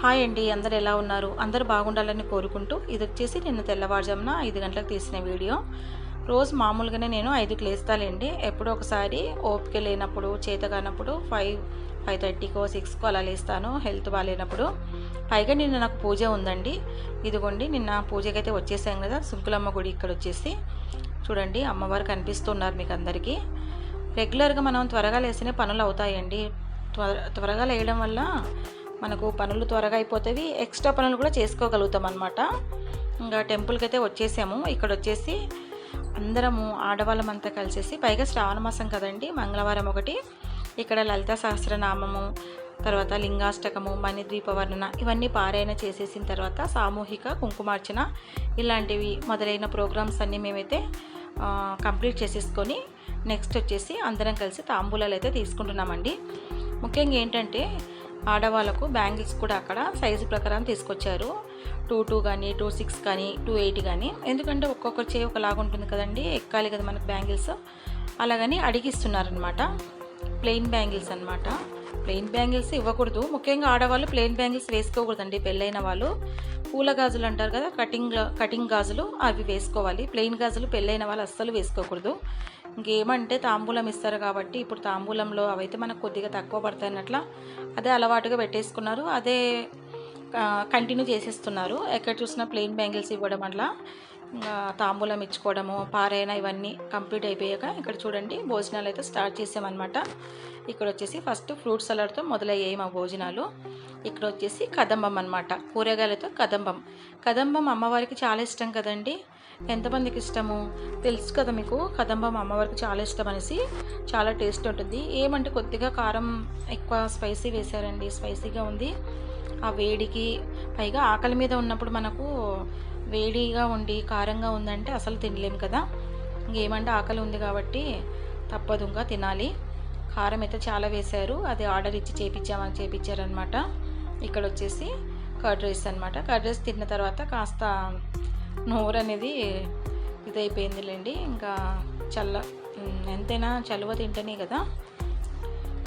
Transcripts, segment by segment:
Hi అండి అందరు ఎలా ఉన్నారు? అందరు బాగుండాలని కోరుకుంటూ ఇది వచ్చేసి నిన్న తెల్లవారుజామున ఐదు గంటలకు తీసిన వీడియో. రోజు మామూలుగానే నేను ఐదుకి లేస్తాలేండి ఎప్పుడో ఒకసారి ఓపిక లేనప్పుడు చేత కానప్పుడు ఫైవ్ ఫైవ్ థర్టీకో సిక్స్కో అలా లేస్తాను హెల్త్ బాగాలేనప్పుడు పైగా నిన్న నాకు పూజ ఉందండి. ఇదిగోండి నిన్న పూజకైతే వచ్చేసాం కదా సుంకులమ్మ గుడి ఇక్కడ వచ్చేసి. చూడండి అమ్మవారు కనిపిస్తున్నారు మీకు అందరికీ రెగ్యులర్గా మనం త్వరగా లేస్తేనే పనులు అవుతాయండి. త్వర త్వరగా లేయడం వల్ల మనకు పనులు త్వరగా అయిపోతాయి ఎక్స్ట్రా పనులు కూడా చేసుకోగలుగుతాం అనమాట ఇంకా టెంపుల్కి అయితే వచ్చేసాము. ఇక్కడ వచ్చేసి అందరము ఆడవాళ్ళమంతా కలిసేసి పైగా శ్రావణ మాసం కదండి మంగళవారం ఒకటి. ఇక్కడ లలిత సహస్రనామము తర్వాత లింగాష్టకము మణిద్వీప వర్ణన ఇవన్నీ పారాయణ చేసేసిన తర్వాత సామూహిక కుంకుమార్చన ఇలాంటివి మొదలైన ప్రోగ్రామ్స్ అన్నీ మేమైతే కంప్లీట్ చేసేసుకొని నెక్స్ట్ వచ్చేసి అందరం కలిసి తాంబూలాలు అయితే తీసుకుంటున్నామండి. ముఖ్యంగా ఏంటంటే ఆడవాళ్ళకు బ్యాంగిల్స్ కూడా అక్కడ సైజు ప్రకారం తీసుకొచ్చారు. టూ టూ కానీ టూ సిక్స్ కానీ టూ ఎయిట్ కానీ ఎందుకంటే ఒక్కొక్కరి చేయి ఒకలాగా ఉంటుంది కదండి ఎక్కాలి కదా మనకు బ్యాంగిల్స్. అలాగని అడిగిస్తున్నారనమాట ప్లెయిన్ బ్యాంగిల్స్ అనమాట ప్లెయిన్ బ్యాంగిల్స్ ఇవ్వకూడదు. ముఖ్యంగా ఆడవాళ్ళు ప్లెయిన్ బ్యాంగిల్స్ వేసుకోకూడదండి పెళ్ళైన వాళ్ళు. పూల గాజులు అంటారు కదా కటింగ్ కటింగ్ గాజులు అవి వేసుకోవాలి. ప్లెయిన్ గాజులు పెళ్ళైన వాళ్ళు అస్సలు వేసుకోకూడదు. ఇంకేమంటే తాంబూలం ఇస్తారు కాబట్టి ఇప్పుడు తాంబూలంలో అవైతే మనకు కొద్దిగా తక్కువ పడతాయి అన్నట్ల అదే అలవాటుగా పెట్టేసుకున్నారు. అదే కంటిన్యూ చేసేస్తున్నారు. ఎక్కడ చూసినా ప్లెయిన్ బ్యాంగిల్స్ ఇవ్వడం అట్లా ఇంకా తాంబూలం ఇచ్చుకోవడము పారాయణ ఇవన్నీ కంప్లీట్ అయిపోయాక ఇక్కడ చూడండి భోజనాలు అయితే స్టార్ట్ చేసామన్నమాట. ఇక్కడ వచ్చేసి ఫస్ట్ ఫ్రూట్ సలాడ్తో మొదలయ్యాయి మా భోజనాలు. ఇక్కడ వచ్చేసి కదంబం అన్నమాట కూరగాయలతో కదంబం. కదంబం అమ్మవారికి చాలా ఇష్టం కదండి. ఎంతమందికి ఇష్టము? తెలుసు కదా మీకు. కదంబం అమ్మవారికి చాలా ఇష్టం అనేసి చాలా టేస్ట్ ఉంటుంది. ఏమంటే కొద్దిగా కారం ఎక్కువ స్పైసీ వేశారండి. స్పైసీగా ఉంది. ఆ వేడికి పైగా ఆకలి మీద ఉన్నప్పుడు మనకు వేడిగా ఉండి కారంగా ఉందంటే అసలు తినలేము కదా. ఇంకేమంటే ఆకలి ఉంది కాబట్టి తప్పదు ఇంకా తినాలి. కారం అయితే చాలా వేశారు. అది ఆర్డర్ ఇచ్చి చేపించామని చేపించారనమాట ఇక్కడ వచ్చేసి కర్డ్ రైస్ అనమాట కర్డ్ రైస్ తిన్న తర్వాత కాస్త నోరు అనేది ఇదైపోయిందిలేండి. ఇంకా చల్ల ఎంతైనా చలువ తింటేనే కదా.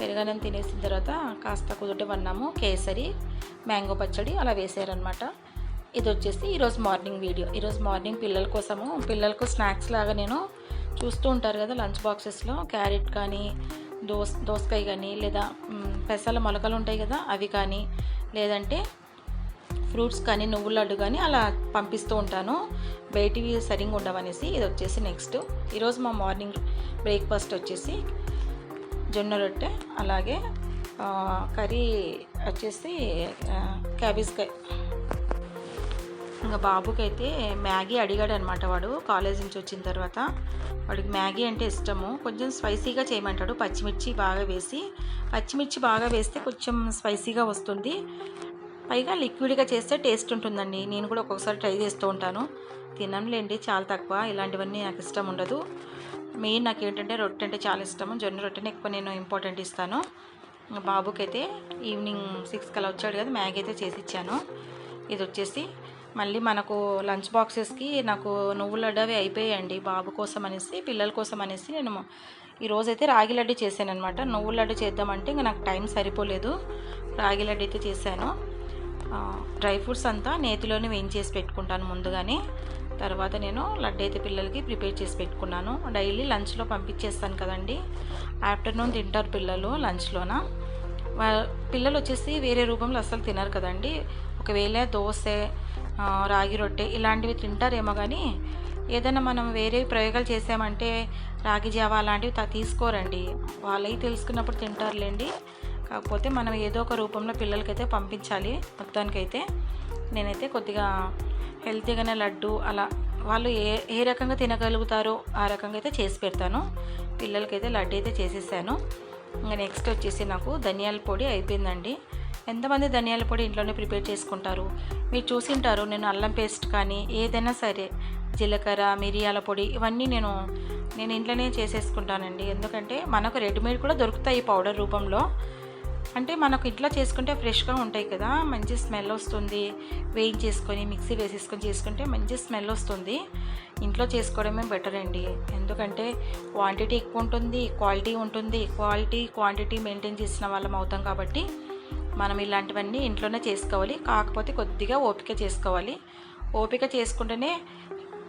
పెరుగన్నం తినేసిన తర్వాత కాస్త కుదుట వన్నాము. కేసరి మ్యాంగో పచ్చడి అలా వేసారనమాట ఇది వచ్చేసి ఈరోజు మార్నింగ్ వీడియో. ఈరోజు మార్నింగ్ పిల్లల కోసము పిల్లలకు స్నాక్స్ లాగా నేను చూస్తూ ఉంటారు కదా లంచ్ బాక్సెస్లో. క్యారెట్ కానీ దోస్ దోసకాయ కానీ లేదా పెసల మొలకలు ఉంటాయి కదా అవి కానీ లేదంటే ఫ్రూట్స్ కానీ నువ్వుల లడ్డు కానీ అలా పంపిస్తూ ఉంటాను. బయటివి సరిగ్గా ఉండవనేసి ఇది వచ్చేసి నెక్స్ట్. ఈరోజు మా మార్నింగ్ బ్రేక్ఫాస్ట్ వచ్చేసి జొన్న రొట్టె అలాగే కర్రీ వచ్చేసి క్యాబేజ్ కర్రీ. ఇంకా బాబుకి అయితే మ్యాగీ అడిగాడు అనమాట వాడు కాలేజ్ నుంచి వచ్చిన తర్వాత. వాడికి మ్యాగీ అంటే ఇష్టము. కొంచెం స్పైసీగా చేయమంటాడు. పచ్చిమిర్చి బాగా వేసి పచ్చిమిర్చి బాగా వేస్తే కొంచెం స్పైసీగా వస్తుంది. పైగా లిక్విడ్గా చేస్తే టేస్ట్ ఉంటుందండి. నేను కూడా ఒక్కొక్కసారి ట్రై చేస్తూ ఉంటాను. తినంలేండి చాలా తక్కువ. ఇలాంటివన్నీ నాకు ఇష్టం ఉండదు. మెయిన్ నాకు ఏంటంటే రొట్టె అంటే చాలా ఇష్టము. జొన్న రొట్టెని ఎక్కువ నేను ఇంపార్టెంట్ ఇస్తాను. బాబుకి అయితే ఈవినింగ్ సిక్స్ కల్లా వచ్చాడు కదా మ్యాగీ అయితే చేసి ఇచ్చాను. ఇది వచ్చేసి మళ్ళీ మనకు లంచ్ బాక్సెస్కి నాకు నువ్వుల లడ్డు అవి అయిపోయాయండి. బాబు కోసం అనేసి పిల్లల కోసం అనేసి నేను ఈరోజైతే రాగి లడ్డు చేశాను అనమాట నువ్వుల లడ్డు చేద్దామంటే ఇంకా నాకు టైం సరిపోలేదు. రాగి లడ్డు అయితే చేశాను. డ్రై ఫ్రూట్స్ అంతా నేతిలోనే వేయించేసి పెట్టుకుంటాను ముందుగానే. తర్వాత నేను లడ్డు అయితే పిల్లలకి ప్రిపేర్ చేసి పెట్టుకున్నాను. డైలీ లంచ్లో పంపించేస్తాను కదండి. ఆఫ్టర్నూన్ తింటారు పిల్లలు లంచ్లోన. పిల్లలు వచ్చేసి వేరే రూపంలో అస్సలు తినరు కదండి. ఒకవేళ దోశ రాగి రొట్టె ఇలాంటివి తింటారేమో కానీ ఏదైనా మనం వేరే ప్రయోగాలు చేసామంటే రాగి జావా అలాంటివి త- తీసుకోరండి. వాళ్ళవి తెలుసుకున్నప్పుడు తింటారులేండి. కాకపోతే మనం ఏదో ఒక రూపంలో పిల్లలకైతే పంపించాలి మొత్తానికైతే. నేనైతే కొద్దిగా హెల్తీగానే లడ్డు అలా వాళ్ళు ఏ ఏ రకంగా తినగలుగుతారో ఆ రకంగా అయితే చేసి పెడతాను. పిల్లలకైతే లడ్డు అయితే చేసేసాను. ఇంకా నెక్స్ట్ వచ్చేసి నాకు ధనియాల పొడి అయిపోయిందండి. ఎంతమంది ధనియాల పొడి ఇంట్లోనే ప్రిపేర్ చేసుకుంటారు? మీరు చూసింటారు నేను అల్లం పేస్ట్ కానీ ఏదైనా సరే జీలకర్ర మిరియాల పొడి ఇవన్నీ నేను నేను ఇంట్లోనే చేసేసుకుంటానండి. ఎందుకంటే మనకు రెడీమేడ్ కూడా దొరుకుతాయి పౌడర్ రూపంలో. అంటే మనకు ఇంట్లో చేసుకుంటే ఫ్రెష్గా ఉంటాయి కదా మంచి స్మెల్ వస్తుంది. వేయించేసుకొని మిక్సీ వేసేసుకొని చేసుకుంటే మంచి స్మెల్ వస్తుంది. ఇంట్లో చేసుకోవడమే బెటర్ అండి. ఎందుకంటే క్వాంటిటీ ఎక్కువ ఉంటుంది క్వాలిటీ ఉంటుంది. క్వాలిటీ క్వాంటిటీ మెయింటైన్ చేసిన వాళ్ళం అవుతాం కాబట్టి మనం ఇలాంటివన్నీ ఇంట్లోనే చేసుకోవాలి. కాకపోతే కొద్దిగా ఓపిక చేసుకోవాలి. ఓపిక చేసుకుంటేనే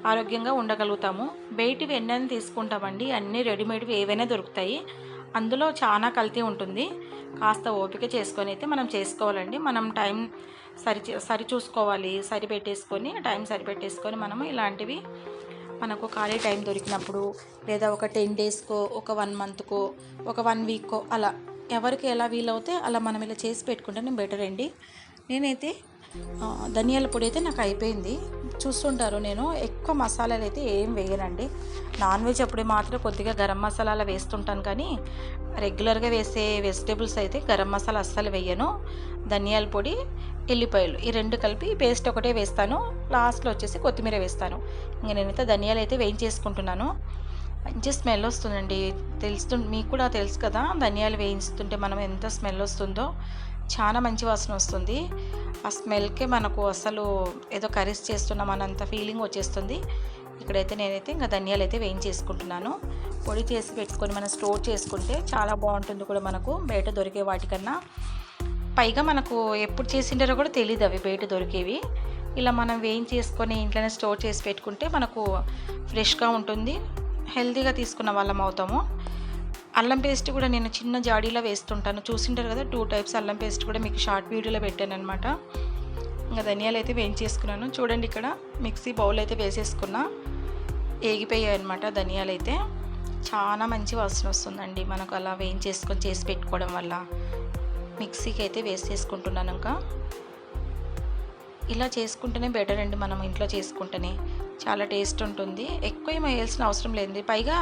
ఆరోగ్యంగా ఉండగలుగుతాము. బయటివి ఎన్నైనా తీసుకుంటామండి. అన్నీ రెడీమేడ్వి ఏవైనా దొరుకుతాయి. అందులో చాలా కల్తీ ఉంటుంది. కాస్త ఓపిక చేసుకొని అయితే మనం చేసుకోవాలండి. మనం టైం సరి సరి చూసుకోవాలి సరి పెట్టేసుకొని టైం సరి పెట్టేసుకొని మనము ఇలాంటివి మనకు ఖాళీ టైం దొరికినప్పుడు లేదా ఒక టెన్ డేస్కో ఒక వన్ మంత్కో ఒక వన్ వీక్కో అలా ఎవరికి ఎలా వీలవుతే అలా మనం ఇలా చేసి పెట్టుకుంటేనే బెటర్ అండి. నేనైతే ధనియాల పొడి అయితే నాకు అయిపోయింది. చూస్తుంటారు నేను ఎక్కువ మసాలాలు అయితే ఏం వేయనండి. నాన్ వెజ్ అప్పుడు మాత్రం కొద్దిగా గరం మసాలాలు వేస్తుంటాను కానీ రెగ్యులర్గా వేసే వెజిటేబుల్స్ అయితే గరం మసాలా అస్సలు వేయను. ధనియాల పొడి ఎల్లిపాయలు ఈ రెండు కలిపి పేస్ట్ ఒకటే వేస్తాను. లాస్ట్లో వచ్చేసి కొత్తిమీర వేస్తాను. ఇంకా నేనైతే ధనియాలు అయితే వేయించేసుకుంటున్నాను. మంచి స్మెల్ వస్తుందండి. తెలుస్తు మీకు కూడా తెలుసు కదా ధనియాలు వేయించుతుంటే మనం ఎంత స్మెల్ వస్తుందో. చాలా మంచి వాసన వస్తుంది. ఆ స్మెల్కే మనకు అసలు ఏదో కర్రీస్ చేస్తున్నాం అన్నంత ఫీలింగ్ వచ్చేస్తుంది. ఇక్కడైతే నేనైతే ఇంకా ధనియాలు అయితే వేయించేసుకుంటున్నాను. పొడి చేసి పెట్టుకొని మనం స్టోర్ చేసుకుంటే చాలా బాగుంటుంది కూడా మనకు బయట దొరికే వాటికన్నా. పైగా మనకు ఎప్పుడు చేసిండారో కూడా తెలియదు అవి బయట దొరికేవి. ఇలా మనం వేయించేసుకొని ఇంట్లోనే స్టోర్ చేసి పెట్టుకుంటే మనకు ఫ్రెష్గా ఉంటుంది. హెల్తీగా తీసుకున్న వాళ్ళం అవుతాము. అల్లం పేస్ట్ కూడా నేను చిన్న జాడీలో వేస్తుంటాను. చూసింటారు కదా టూ టైప్స్ అల్లం పేస్ట్ కూడా మీకు షార్ట్ వీడియోలో పెట్టాను అనమాట ఇంకా ధనియాలు అయితే వేయించేసుకున్నాను. చూడండి ఇక్కడ మిక్సీ బౌల్ అయితే వేసేసుకున్నా. ఏగిపోయాయి అనమాట ధనియాలు అయితే. చాలా మంచి వాసన వస్తుందండి మనకు అలా వేయించేసుకొని చేసి పెట్టుకోవడం వల్ల. మిక్సీకి అయితే వేసేసుకుంటున్నాను ఇంకా. ఇలా చేసుకుంటేనే బెటర్ అండి మనం ఇంట్లో చేసుకుంటేనే. చాలా టేస్ట్ ఉంటుంది. ఎక్కువ ఏం వేయాల్సిన అవసరం లేదు పైగా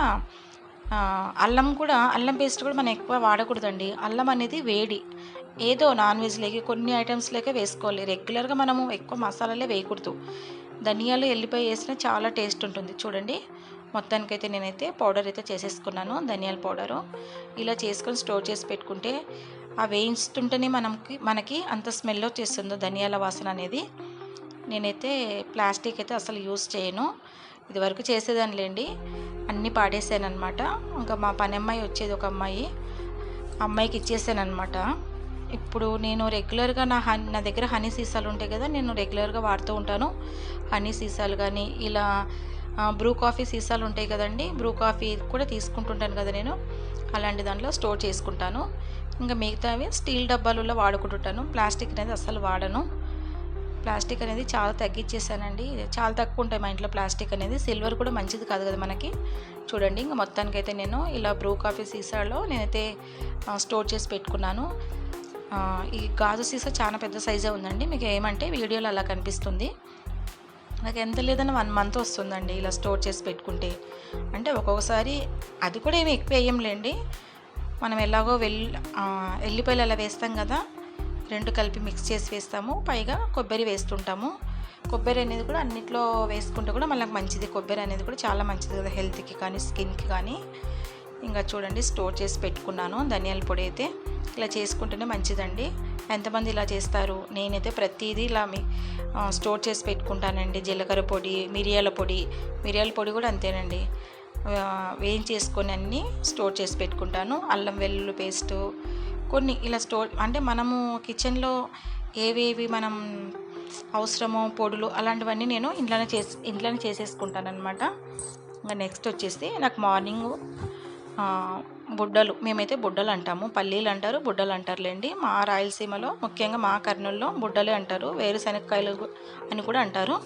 అల్లం కూడా అల్లం పేస్ట్ కూడా మనం ఎక్కువ వాడకూడదండి. అల్లం అనేది వేడి. ఏదో నాన్ వెజ్లోకి కొన్ని ఐటమ్స్లోకే వేసుకోవాలి. రెగ్యులర్గా మనము ఎక్కువ మసాలాలే వేయకూడదు. ధనియాలు ఎల్లిపాయ వేసినా చాలా టేస్ట్ ఉంటుంది. చూడండి. మొత్తానికైతే నేనైతే పౌడర్ అయితే చేసేసుకున్నాను. ధనియాల పౌడరు. ఇలా చేసుకొని స్టోర్ చేసి పెట్టుకుంటే ఆ వేయిస్తుంటేనే మనకి మనకి అంత స్మెల్ వచ్చేస్తుందో ధనియాల వాసన అనేది. నేనైతే ప్లాస్టిక్ అయితే అసలు యూస్ చేయను. ఇదివరకు చేసేదానిలేండి. అన్నీ పాడేసాను అనమాట ఇంకా మా పని అమ్మాయి వచ్చేది ఒక అమ్మాయి. అమ్మాయికి ఇచ్చేసాను అనమాట ఇప్పుడు నేను రెగ్యులర్గా నా హనీ నా దగ్గర హనీ సీసాలు ఉంటాయి కదా నేను రెగ్యులర్గా వాడుతూ ఉంటాను. హనీ సీసాలు కానీ ఇలా బ్రూ కాఫీ సీసాలు ఉంటాయి కదండి బ్రూ కాఫీ కూడా తీసుకుంటుంటాను కదా నేను. అలాంటి దాంట్లో స్టోర్ చేసుకుంటాను. ఇంకా మిగతావి స్టీల్ డబ్బాలలో వాడుకుంటుంటాను. ప్లాస్టిక్ అనేది అస్సలు వాడను. ప్లాస్టిక్ అనేది చాలా తగ్గించేసానండి చాలా తక్కువ ఉంటాయి మా ఇంట్లో ప్లాస్టిక్ అనేది. సిల్వర్ కూడా మంచిది కాదు కదా మనకి. చూడండి ఇంకా మొత్తానికైతే నేను ఇలా బ్రూ కాఫీ సీసాలో నేనైతే స్టోర్ చేసి పెట్టుకున్నాను. ఈ గాజు సీసా చాలా పెద్ద సైజే ఉందండి. మీకు ఏమంటే వీడియోలో అలా కనిపిస్తుంది. నాకు ఎంత లేదన్నా వన్ మంత్ వస్తుందండి ఇలా స్టోర్ చేసి పెట్టుకుంటే. అంటే ఒక్కొక్కసారి అది కూడా ఏమి ఎక్కువ వేయంలేండి. మనం ఎలాగో వెల్ ఎల్లిపాయలు అలా వేస్తాం కదా. రెండు కలిపి మిక్స్ చేసి వేస్తాము. పైగా కొబ్బరి వేస్తుంటాము. కొబ్బరి అనేది కూడా అన్నిట్లో వేసుకుంటే కూడా మనకు మంచిది. కొబ్బరి అనేది కూడా చాలా మంచిది కదా హెల్త్కి కానీ స్కిన్కి కానీ. ఇంకా చూడండి స్టోర్ చేసి పెట్టుకున్నాను. ధనియాల పొడి అయితే ఇలా చేసుకుంటేనే మంచిదండి. ఎంతమంది ఇలా చేస్తారు? నేనైతే ప్రతిదీ ఇలా మీ స్టోర్ చేసి పెట్టుకుంటానండి. జీలకర్ర పొడి మిరియాల పొడి. మిరియాల పొడి కూడా అంతేనండి. వేయించేసుకొని అన్నీ స్టోర్ చేసి పెట్టుకుంటాను. అల్లం వెల్లుల్లి పేస్టు కొన్ని ఇలా స్టోర్ అంటే మనము కిచెన్లో ఏవేవి మనం అవసరమో పొడులు అలాంటివన్నీ నేను ఇంట్లోనే చేసి ఇంట్లోనే చేసేసుకుంటాను అనమాట ఇంకా నెక్స్ట్ వచ్చేసి నాకు మార్నింగ్ బుడ్డలు మేమైతే బుడ్డలు అంటాము. పల్లీలు అంటారు బుడ్డలు అంటారులేండి. మా రాయలసీమలో ముఖ్యంగా మా కర్నూలులో బుడ్డలే అంటారు. వేరుశనగకాయలు అని కూడా అంటారు.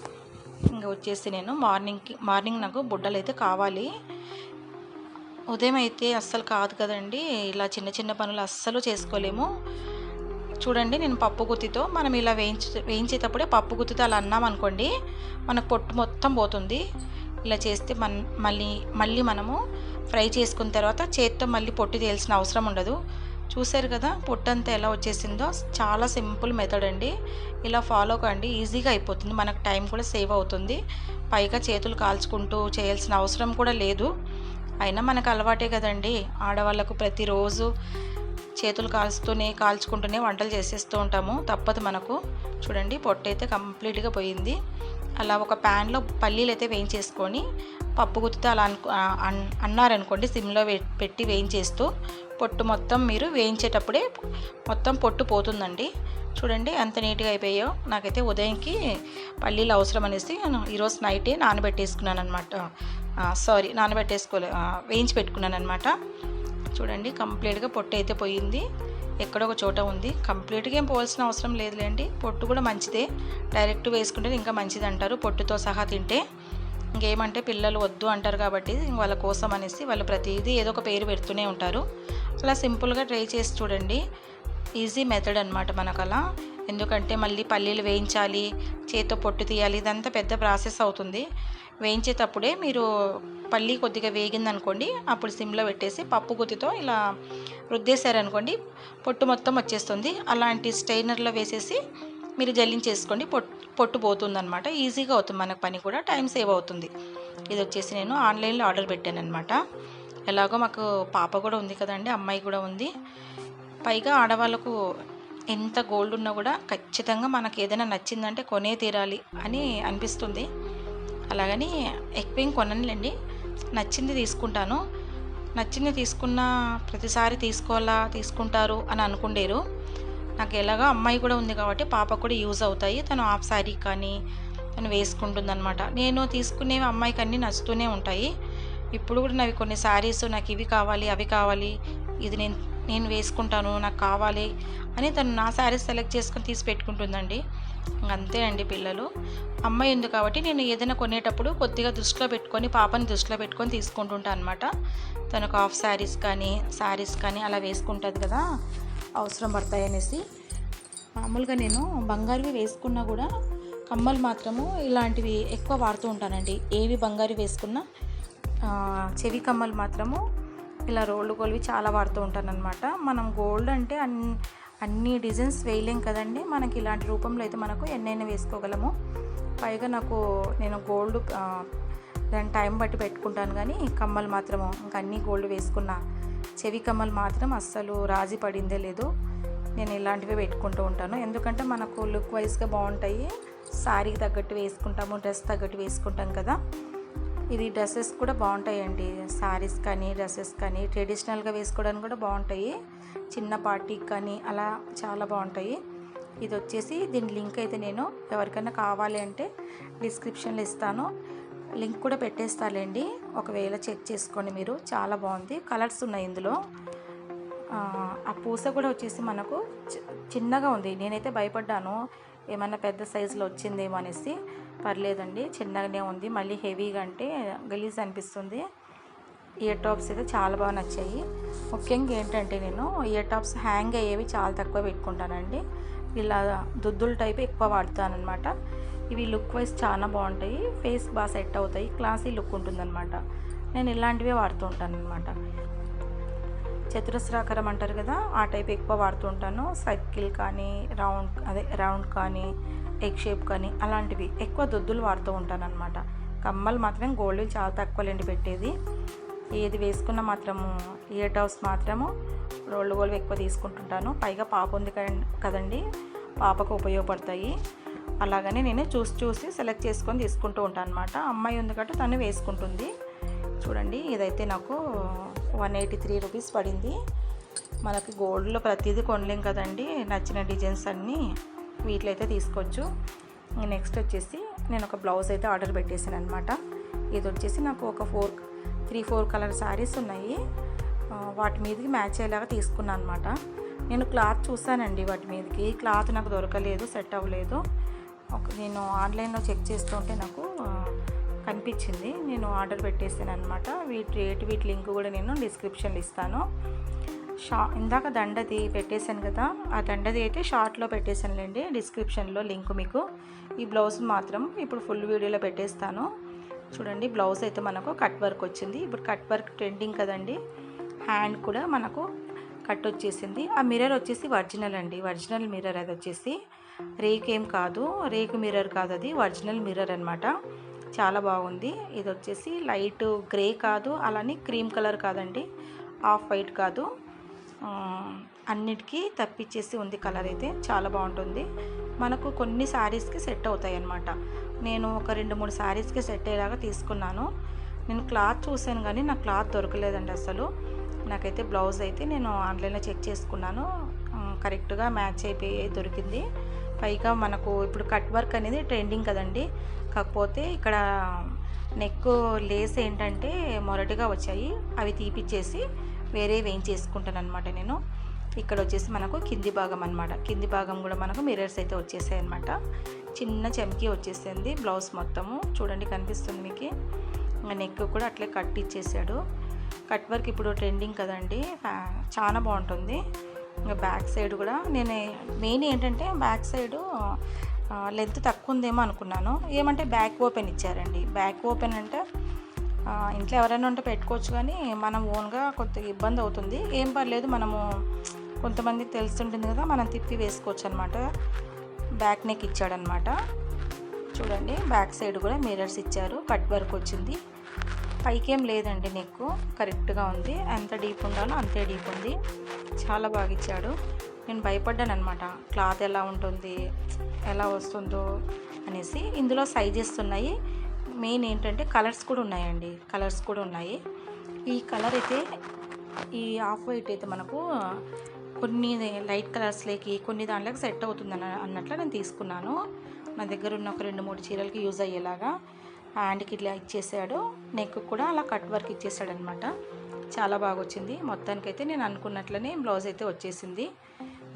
ఇంకా వచ్చేసి నేను మార్నింగ్కి మార్నింగ్ నాకు బుడ్డలు అయితే కావాలి. ఉదయం అయితే అస్సలు కాదు కదండి. ఇలా చిన్న చిన్న పనులు అస్సలు చేసుకోలేము. చూడండి నేను పప్పు గుత్తితో మనం ఇలా వేయించు వేయించేటప్పుడే పప్పు గుత్తితో అలా అన్నాం అనుకోండి మనకు పొట్టు మొత్తం పోతుంది. ఇలా చేస్తే మన మళ్ళీ మళ్ళీ మనము ఫ్రై చేసుకున్న తర్వాత చేత్తో మళ్ళీ పొట్టు తేల్సిన అవసరం ఉండదు. చూశారు కదా పొట్టు అంతా ఎలా వచ్చేసిందో? చాలా సింపుల్ మెథడ్ అండి. ఇలా ఫాలో కండి ఈజీగా అయిపోతుంది. మనకు టైం కూడా సేవ్ అవుతుంది. పైగా చేతులు కాల్చుకుంటూ చేయాల్సిన అవసరం కూడా లేదు. అయినా మనకు అలవాటే కదండి. ఆడవాళ్ళకు ప్రతిరోజు చేతులు కాల్స్తూనే కాల్చుకుంటూనే వంటలు చేసేస్తూ ఉంటాము. తప్పదు మనకు. చూడండి పొట్టు అయితే కంప్లీట్గా పోయింది. అలా ఒక ప్యాన్లో పల్లీలు అయితే వేయించేసుకొని పప్పు గుత్తితే అలా అనుకు అన్నారనుకోండి సిమ్లో వే- పెట్టి వేయించేస్తూ పొట్టు మొత్తం మీరు వేయించేటప్పుడే మొత్తం పొట్టు పోతుందండి. చూడండి ఎంత నీట్గా అయిపోయాయో. నాకైతే ఉదయంకి పల్లీలు అవసరం అనేసి నేను ఈరోజు నైటే నానబెట్టేసుకున్నాను అనమాట సారీ నానబెట్టేసుకోలే వేయించి పెట్టుకున్నాను అనమాట చూడండి కంప్లీట్గా పొట్టు అయితే పోయింది. ఎక్కడో ఒక చోట ఉంది. కంప్లీట్గా ఏం పోవాల్సిన అవసరం లేదులేండి పొట్టు కూడా మంచిదే. డైరెక్ట్ వేసుకుంటే ఇంకా మంచిది అంటారు. పొట్టుతో సహా తింటే ఇంకేమంటే పిల్లలు వద్దు అంటారు కాబట్టి వాళ్ళ కోసం అనేసి వాళ్ళు ప్రతిదీ ఏదో ఒక పేరు పెడుతూనే ఉంటారు. అలా సింపుల్గా ట్రై చేసి చూడండి. ఈజీ మెథడ్ అనమాట మనకు అలా ఎందుకంటే మళ్ళీ పల్లీలు వేయించాలి చేతితో పొట్టు తీయాలి ఇదంతా పెద్ద ప్రాసెస్ అవుతుంది. వేయించేటప్పుడే మీరు పల్లి కొద్దిగా వేగిందనుకోండి అప్పుడు సిమ్లో పెట్టేసి పప్పు గుత్తితో ఇలా రుద్దేశారనుకోండి పొట్టు మొత్తం వచ్చేస్తుంది. అలాంటి స్టైనర్లో వేసేసి మీరు జల్లించేసుకోండి పొట్టు పొట్టు పోతుందనమాట ఈజీగా అవుతుంది మనకు పని కూడా టైం సేవ్ అవుతుంది. ఇది వచ్చేసి నేను ఆన్లైన్లో ఆర్డర్ పెట్టాను అనమాట ఎలాగో మాకు పాప కూడా ఉంది కదండి అమ్మాయి కూడా ఉంది. పైగా ఆడవాళ్ళకు ఎంత గోల్డ్ ఉన్నా కూడా ఖచ్చితంగా మనకి ఏదైనా నచ్చిందంటే కొనే తీరాలి అని అనిపిస్తుంది. అలాగని ఎక్కువేం కొననులేండి. నచ్చింది తీసుకుంటాను. నచ్చింది తీసుకున్న ప్రతిసారి తీసుకోవాలా తీసుకుంటారు అని అనుకుండేరు. నాకు ఎలాగో అమ్మాయి కూడా ఉంది కాబట్టి పాప కూడా యూజ్ అవుతాయి. తను హాఫ్ శారీ కానీ తను వేసుకుంటుందన్నమాట. నేను తీసుకునేవి అమ్మాయికి అన్నీ నచ్చుతూనే ఉంటాయి. ఇప్పుడు కూడా నావి కొన్ని శారీస్ నాకు ఇవి కావాలి అవి కావాలి. ఇది నేను నేను వేసుకుంటాను నాకు కావాలి అని తను నా శారీస్ సెలెక్ట్ చేసుకొని తీసి పెట్టుకుంటుందండి. అంతే అండి పిల్లలు. అమ్మాయి ఉంది కాబట్టి నేను ఏదైనా కొనేటప్పుడు కొద్దిగా దృష్టిలో పెట్టుకొని పాపని దృష్టిలో పెట్టుకొని తీసుకుంటుంటాను అనమాట తనకు హాఫ్ శారీస్ కానీ శారీస్ కానీ అలా వేసుకుంటుంది కదా అవసరం పడతాయి అనేసి. మామూలుగా నేను బంగారువి వేసుకున్నా కూడా కమ్మలు మాత్రము ఇలాంటివి ఎక్కువ వాడుతూ ఉంటానండి. ఏవి బంగారు వేసుకున్నా చెవి కమ్మలు మాత్రము ఇలా రోళ్ళు గోల్వి చాలా వాడుతూ ఉంటానన్నమాట. మనం గోల్డ్ అంటే అన్ అన్ని డిజైన్స్ వేయలేం కదండి. మనకి ఇలాంటి రూపంలో అయితే మనకు ఎన్నైనా వేసుకోగలము. పైగా నాకు నేను గోల్డ్ దాని టైం బట్టి పెట్టుకుంటాను కానీ కమ్మలు మాత్రము. ఇంకా అన్ని గోల్డ్ వేసుకున్నా చెవి కమ్మలు మాత్రం అస్సలు రాజీ పడిందే లేదు. నేను ఇలాంటివే పెట్టుకుంటూ ఉంటాను. ఎందుకంటే మనకు లుక్ వైజ్గా బాగుంటాయి. శారీకి తగ్గట్టు వేసుకుంటాము డ్రెస్ తగ్గట్టు వేసుకుంటాం కదా. ఇది డ్రెస్సెస్ కూడా బాగుంటాయండి. శారీస్ కానీ డ్రెస్సెస్ కానీ ట్రెడిషనల్గా వేసుకోవడానికి కూడా బాగుంటాయి. చిన్న పార్టీకి కానీ అలా చాలా బాగుంటాయి. ఇది వచ్చేసి దీని లింక్ అయితే నేను ఎవరికైనా కావాలి అంటే డిస్క్రిప్షన్లో ఇస్తాను. లింక్ కూడా పెట్టేస్తాలేండి. ఒకవేళ చెక్ చేసుకోండి మీరు చాలా బాగుంది. కలర్స్ ఉన్నాయి ఇందులో. ఆ, ఆ పూస కూడా వచ్చేసి మనకు చి- చిన్నగా ఉంది. నేనైతే భయపడ్డాను. ఏమైనా పెద్ద సైజులో వచ్చిందేమో అనేసి పర్లేదండి చిన్నగానే ఉంది. మళ్ళీ హెవీగా అంటే గలీజ్ అనిపిస్తుంది. ఇయర్ టాప్స్ అయితే చాలా బాగా నచ్చాయి. ముఖ్యంగా ఏంటంటే నేను ఇయర్ టాప్స్ హ్యాంగ్ అయ్యేవి చాలా తక్కువ పెట్టుకుంటానండి. ఇలా దుద్దుల టైప్ ఎక్కువ వాడతాను అనమాట ఇవి లుక్ వైజ్ చాలా బాగుంటాయి. ఫేస్ బాగా సెట్ అవుతాయి. క్లాసీ లుక్ ఉంటుందన్నమాట. నేను ఇలాంటివే వాడుతూ ఉంటాను అనమాట చతురస్రాకారం అంటారు కదా ఆ టైప్ ఎక్కువ వాడుతూ ఉంటాను. సర్కిల్ కానీ రౌండ్ అదే రౌండ్ కానీ ఎగ్ షేప్ కానీ అలాంటివి ఎక్కువ దొద్దులు వాడుతూ ఉంటాను అనమాట కమ్మలు మాత్రం గోల్డ్ చాలా తక్కువలేండి పెట్టేది. ఏది వేసుకున్న మాత్రము ఇయర్ టౌస్ మాత్రము రోళ్ళు గోల్డ్ ఎక్కువ తీసుకుంటుంటాను. పైగా పాప ఉంది కదండి- పాపకు ఉపయోగపడతాయి. అలాగనే నేను చూసి చూసి సెలెక్ట్ చేసుకొని తీసుకుంటూ ఉంటాను అనమాట అమ్మాయి ఉంది కాబట్టి తను వేసుకుంటుంది. చూడండి. ఇదైతే నాకు వన్ ఎయిటీ త్రీ రూపీస్ పడింది. మనకి గోల్డ్లో ప్రతిదీ కొనలేం కదండి. నచ్చిన డిజైన్స్ అన్నీ వీటిలో అయితే తీసుకోవచ్చు. నెక్స్ట్ వచ్చేసి నేను ఒక బ్లౌజ్ అయితే ఆర్డర్ పెట్టేసాను అనమాట ఇది వచ్చేసి నాకు ఒక four three four colour saris ఉన్నాయి. వాటి మీదకి మ్యాచ్ అయ్యేలాగా తీసుకున్నాను అనమాట నేను క్లాత్ చూసానండి వాటి మీదకి. క్లాత్ నాకు దొరకలేదు సెట్ అవ్వలేదు. ఒక నేను ఆన్లైన్లో చెక్ చేస్తుంటే నాకు కనిపించింది. నేను ఆర్డర్ పెట్టేసాను అనమాట వీటి రేట్ వీటి లింక్ కూడా నేను డిస్క్రిప్షన్లో ఇస్తాను. షా ఇందాక దండది పెట్టేశాను కదా ఆ దండది అయితే షార్ట్లో పెట్టేశానులేండి డిస్క్రిప్షన్లో లింక్ మీకు. ఈ బ్లౌజ్ మాత్రం ఇప్పుడు ఫుల్ వీడియోలో పెట్టేస్తాను. చూడండి బ్లౌజ్ అయితే మనకు కట్ వర్క్ వచ్చింది. ఇప్పుడు కట్ వర్క్ ట్రెండింగ్ కదండి హ్యాండ్ కూడా మనకు కట్ వచ్చేసింది. ఆ మిర్రర్ వచ్చేసి ఒరిజినల్ అండి ఒరిజినల్ మిర్రర్ అది వచ్చేసి రేక్ ఏం కాదు రేకు మిర్రర్ కాదు అది ఒరిజినల్ మిర్రర్ అనమాట చాలా బాగుంది. ఇది వచ్చేసి లైట్ గ్రే కాదు అలానే క్రీమ్ కలర్ కాదండి. ఆఫ్ వైట్ కాదు. అన్నిటికీ తప్పించేసి ఉంది కలర్ అయితే. చాలా బాగుంటుంది. మనకు కొన్ని శారీస్కి సెట్ అవుతాయి అన్నమాట నేను ఒక రెండు మూడు శారీస్కి సెట్ అయ్యేలాగా తీసుకున్నాను. నేను క్లాత్ చూశాను కానీ నాకు క్లాత్ దొరకలేదండి అసలు. నాకైతే బ్లౌజ్ అయితే నేను ఆన్లైన్లో చెక్ చేసుకున్నాను. కరెక్ట్గా మ్యాచ్ అయిపోయి దొరికింది. పైగా మనకు ఇప్పుడు కట్ వర్క్ అనేది ట్రెండింగ్ కదండి. కాకపోతే ఇక్కడ నెక్ లేస్ ఏంటంటే మొరటిగా వచ్చాయి. అవి తీపిచ్చేసి వేరే వేయించేసుకుంటాను అనమాట నేను. ఇక్కడ వచ్చేసి మనకు కింది భాగం అనమాట కింది భాగం కూడా మనకు మిరర్స్ అయితే వచ్చేసాయి అనమాట చిన్న చెమ్కి వచ్చేసింది బ్లౌజ్ మొత్తము. చూడండి కనిపిస్తుంది మీకు. ఇంకా నెక్ కూడా అట్లే కట్ ఇచ్చేసాడు. కట్ వర్క్ ఇప్పుడు ట్రెండింగ్ కదండి. చాలా బాగుంటుంది. ఇంకా బ్యాక్ సైడ్ కూడా నేను మెయిన్ ఏంటంటే బ్యాక్ సైడు లెంత్ తక్కువ ఉందేమో అనుకున్నాను. ఏమంటే బ్యాక్ ఓపెన్ ఇచ్చారండి. బ్యాక్ ఓపెన్ అంటే ఇంట్లో ఎవరైనా ఉంటే పెట్టుకోవచ్చు కానీ మనం ఓన్గా కొద్దిగా ఇబ్బంది అవుతుంది. ఏం పర్లేదు మనము కొంతమందికి తెలుస్తుంటుంది కదా మనం తిప్పి వేసుకోవచ్చు అనమాట బ్యాక్ నెక్ ఇచ్చాడనమాట చూడండి బ్యాక్ సైడ్ కూడా మిరర్స్ ఇచ్చారు. కట్ వర్క్ వచ్చింది. పైకేం లేదండి నెక్ కరెక్ట్గా ఉంది. ఎంత డీప్ ఉండాలో అంతే డీప్ ఉంది. చాలా బాగా ఇచ్చాడు. నేను భయపడ్డాను అనమాట క్లాత్ ఎలా ఉంటుంది ఎలా వస్తుందో అనేసి ఇందులో సైజెస్ ఉన్నాయి. మెయిన్ ఏంటంటే కలర్స్ కూడా ఉన్నాయండి. కలర్స్ కూడా ఉన్నాయి. ఈ కలర్ అయితే ఈ ఆఫ్ వైట్ అయితే మనకు కొన్ని లైట్ కలర్స్లోకి కొన్ని దాంట్లోకి సెట్ అవుతుంది అన్నట్లు నేను తీసుకున్నాను. నా దగ్గర ఉన్న ఒక రెండు మూడు చీరలకి యూజ్ అయ్యేలాగా హ్యాండ్కి ఇట్లా ఇచ్చేసాడు. నెక్ కూడా అలా కట్ వర్క్ ఇచ్చేసాడు అనమాట చాలా బాగా వచ్చింది మొత్తానికైతే నేను అనుకున్నట్లనే బ్లౌజ్ అయితే వచ్చేసింది.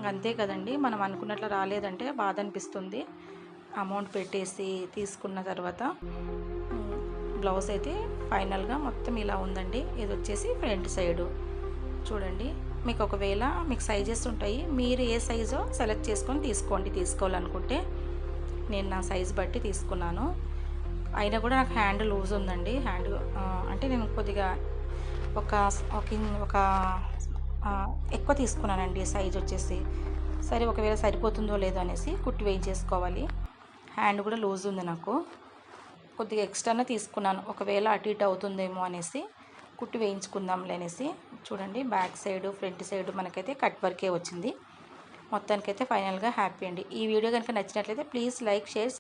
అంతే కదండి. మనం అనుకున్నట్లు రాలేదంటే బాధ అనిపిస్తుంది అమౌంట్ పెట్టేసి తీసుకున్న తర్వాత బ్లౌజ్ అయితే ఫైనల్గా మొత్తం ఇలా ఉందండి. ఇది వచ్చేసి ఫ్రంట్ సైడు. చూడండి మీకు ఒకవేళ మీకు సైజెస్ ఉంటాయి మీరు ఏ సైజో సెలెక్ట్ చేసుకొని తీసుకోండి. తీసుకోవాలనుకుంటే నేను నా సైజ్ బట్టి తీసుకున్నాను. అయినా కూడా నాకు హ్యాండ్ లూజ్ ఉందండి. హ్యాండ్ అంటే నేను కొద్దిగా ఒక ఒక ఒక ఎక్కువ తీసుకున్నానండి సైజ్ వచ్చేసి. సరే ఒకవేళ సరిపోతుందో లేదో అనేసి కుట్టి వేయించేసుకోవాలి. హ్యాండ్ కూడా లూజ్ ఉంది నాకు. కొద్దిగా ఎక్స్ట్రానే తీసుకున్నాను. ఒకవేళ అటు ఇటు అవుతుందేమో అనేసి కుట్టి వేయించుకుందాంలే అనేసి. చూడండి బ్యాక్ సైడ్ ఫ్రంట్ సైడ్ మనకైతే కట్ వర్కే వచ్చింది. మొత్తానికైతే ఫైనల్గా హ్యాపీ అండి. ఈ వీడియో కనుక నచ్చినట్లయితే ప్లీజ్ లైక్ షేర్